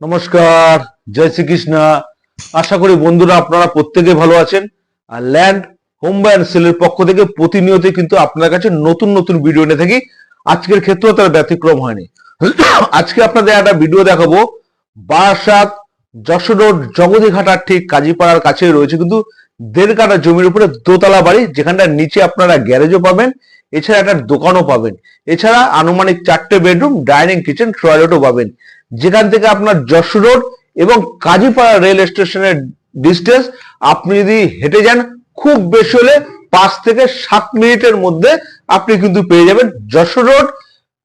নমস্কার, জয় শ্রীকৃষ্ণ। আশা করি বন্ধুরা আপনারা প্রত্যেকে ভালো আছেন। আর ল্যান্ড, হোম অ্যান্ড সেলের পক্ষ থেকে প্রতিনিয়ত কিন্তু আপনার কাছে নতুন নতুন ভিডিও এনে থাকি। আজকের ক্ষেত্রেও তার ব্যতিক্রম হয়নি। আজকে আপনাদের একটা ভিডিও দেখাবো। বারাসাত, যশোর রোড, জগদীঘাটার ঠিক কাজীপাড়ার কাছে রয়েছে কিন্তু দেড় কাটা জমির উপরে দোতলা বাড়ি যেখানটার নিচে আপনারা গ্যারেজও পাবেন, এছাড়া একটা দোকানও পাবেন। এছাড়া আনুমানিক চারটে বেডরুম, ডাইনিং কিচেন, টয়লেটও পাবেন। যেখান থেকে আপনার যশোর রোড এবং কাজীপাড়া রেল স্টেশনের ডিস্টেন্স আপনি যদি হেঁটে যান, খুব বেশি হলে পাঁচ থেকে সাত মিনিটের মধ্যে আপনি কিন্তু পেয়ে যাবেন যশো রোড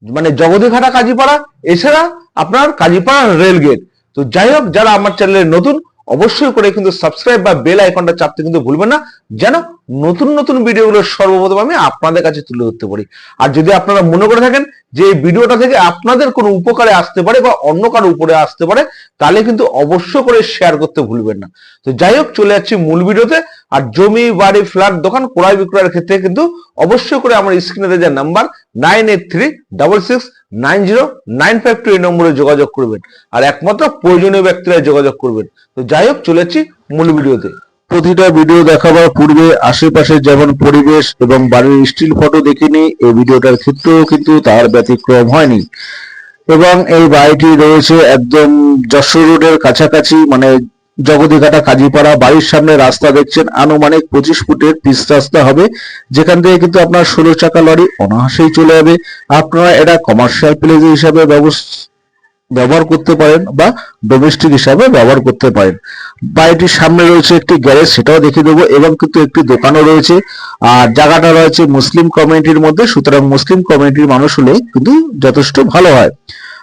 মানে জগদীঘাটা কাজীপাড়া, এছাড়া আপনার কাজীপাড়া রেল গেট তো যাই হোক, যারা আমার চ্যানেলে নতুন অবশ্যই করে কিন্তু সাবস্ক্রাইব বা বেল আইকনটা চাপতে কিন্তু ভুলবেন না। যেন নতুন নতুন ভিডিওগুলো সর্বপ্রথম আমি আপনাদের কাছে তুলে ধরতে পারি। আর যদি আপনারা মনে করে থাকেন যে এই ভিডিওটা থেকে আপনাদের কোনো উপকারে আসতে পারে বা অন্য কারও উপরে আসতে পারে, তাহলে কিন্তু অবশ্য করে শেয়ার করতে ভুলবেন না। তো যাই হোক, চলে যাচ্ছি মূল ভিডিওতে আর জমি, বাড়ি ফ্ল্যাট দোকান, ক্রয় বিক্রয়ের ক্ষেত্রে কিন্তু অবশ্যই করে আমার স্ক্রিনে যে number nine eight three double six nine zero nine five two এই নম্বরে যোগাযোগ করবেন। আর একমাত্র প্রয়োজনীয় ব্যক্তিরা যোগাযোগ করবেন। তো যাই হোক, চলে যাচ্ছি মূল ভিডিওতে। প্রতিটা ভিডিও দেখাবার পূর্বে আশেপাশে যেমন পরিবেশ এবং বাড়ির স্টিল ফটো দেখিনি এই ভিডিওটার ক্ষেত্রেও কিন্তু তার ব্যতিক্রম হয়নি। এবং এই বাড়িটি রয়েছে একদম যশোর রোডের কাছাকাছি মানে জগদীঘাটা কাজীপাড়া বাড়ির সামনে রাস্তা দেখছেন আনুমানিক পঁচিশ ফুটের পিচ রাস্তা হবে। যেখান থেকে কিন্তু আপনার ষোলো চাকা লরি অনায়াসেই চলে যাবে। আপনারা এটা কমার্শিয়াল প্লেস হিসাবে ব্যবস্থা ব্যবহার করতে পারেন বা ডোমেস্টিক হিসাবে ব্যবহার করতে পারেন। বাড়িটির সামনে রয়েছে একটি গ্যারেজ সেটাও দেখিয়ে দেবো, এবং কিন্তু একটি দোকানও রয়েছে। আর জায়গাটা রয়েছে মুসলিম কমিউনিটির মধ্যে, সুতরাং মুসলিম কমিউনিটির মানুষ হলে কিন্তু যথেষ্ট ভালো হয়।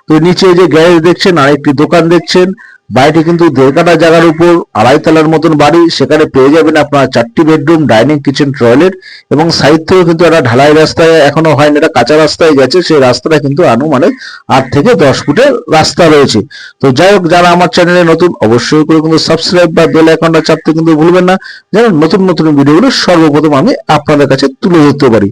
তো নিচে যে গ্যারেজ দেখছেন আর একটি দোকান দেখছেন। বাড়িটি কিন্তু দেড় কাটা জায়গার উপর, আড়াই তলার মতন বাড়ি। সেখানে পেয়ে যাবেন আপনার চারটি বেডরুম, ডাইনিং কিচেন, টয়লেট এবং সাইড থেকেও কিন্তু একটা ঢালাই রাস্তায় এখনও হয়নি এটা কাঁচা রাস্তায় গেছে। সেই রাস্তাটা কিন্তু আনুমানিক আট থেকে দশ ফুটের রাস্তা রয়েছে। তো যাই হোক, যারা আমার চ্যানেলে নতুন, অবশ্যই করে কিন্তু সাবস্ক্রাইব বা বেল আইকনটা চাপতে কিন্তু ভুলবেন না। যেন নতুন নতুন ভিডিওগুলো সর্বপ্রথম আমি আপনাদের কাছে তুলে ধরতে পারি।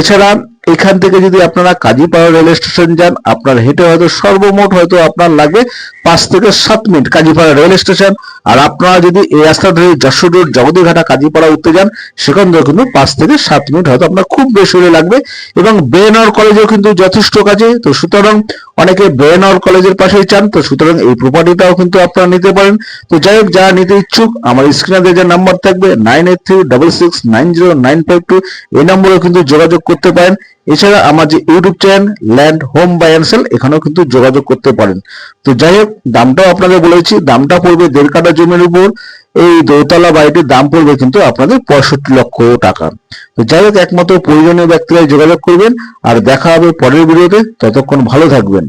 এছাড়া এখান থেকে যদি আপনারা কাজীপাড়া রেল স্টেশন যান, আপনার হেঁটে হয়তো সর্বমোট হয়তো আপনার লাগবে পাঁচ থেকে সাত মিনিট কাজীপাড়া রেল স্টেশন। আর আপনারা যদি এই রাস্তা ধরে যশোর রোড, জগদীঘাটা, কাজীপাড়া উঠতে যান, সেখান থেকে কিন্তু পাঁচ থেকে সাত মিনিট হয়তো আপনার খুব বেশি হলে লাগবে। এবং বেনর কলেজেও কিন্তু যথেষ্ট কাছে তো সুতরাং অনেকে বেনর কলেজের পাশেই চান, তো সুতরাং এই প্রপার্টিটাও কিন্তু আপনারা নিতে পারেন। তো যাই হোক, যারা নিতে ইচ্ছুক, আমার স্ক্রিনে যে নাম্বার থাকবে nine eight three double six nine zero nine five two এই নম্বরে কিন্তু যোগাযোগ করতে পারেন। এছাড়া আমার যে YouTube channel land home buy and sell, এখানেও কিন্তু যোগাযোগ করতে পারেন। তো যাই হোক, দামটাও আপনাকে বলেছি, দামটা পড়বে দেড় কাটা জমির উপর, এই দোতলা বাড়িটির দাম পড়বে কিন্তু আপনাদের পঁয়ষট্টি লক্ষ টাকা। তো যাই হোক, একমাত্র প্রয়োজনীয় ব্যক্তিরা যোগাযোগ করবেন, আর দেখা হবে পরের ভিডিওতে, ততক্ষণ ভালো থাকবেন।